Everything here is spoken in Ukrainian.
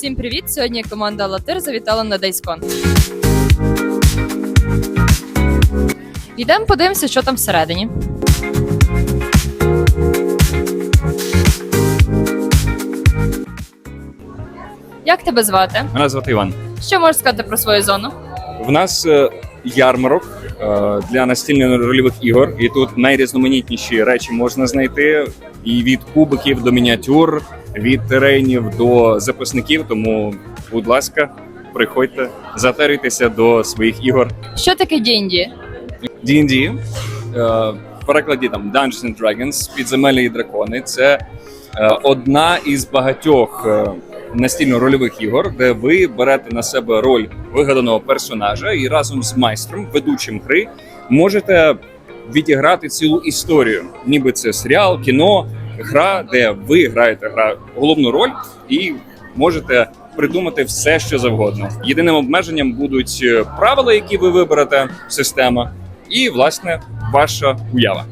Всім привіт! Сьогодні команда Латир завітала на Дайскон. Йдемо подивимося, що там всередині. Як тебе звати? Мене звати Іван. Що можеш сказати про свою зону? В нас е, ярмарок е, для настільно-рольових ігор, і тут найрізноманітніші речі можна знайти. І від кубиків до мініатюр, від теренів до записників. Тому, будь ласка, приходьте, затеруйтеся до своїх ігор. Що таке D&D? D&D, е, в перекладі там Dungeons and Dragons, підземелі і дракони. Це е, одна із багатьох е, настільно-рольових ігор, де ви берете на себе роль вигаданого персонажа і разом з майстром, ведучим гри, можете відіграти цілу історію, ніби це серіал, кіно, гра, де ви граєте гра головну роль і можете придумати все, що завгодно. Єдиним обмеженням будуть е, правила, які ви виберете, система, і власне ваша уява.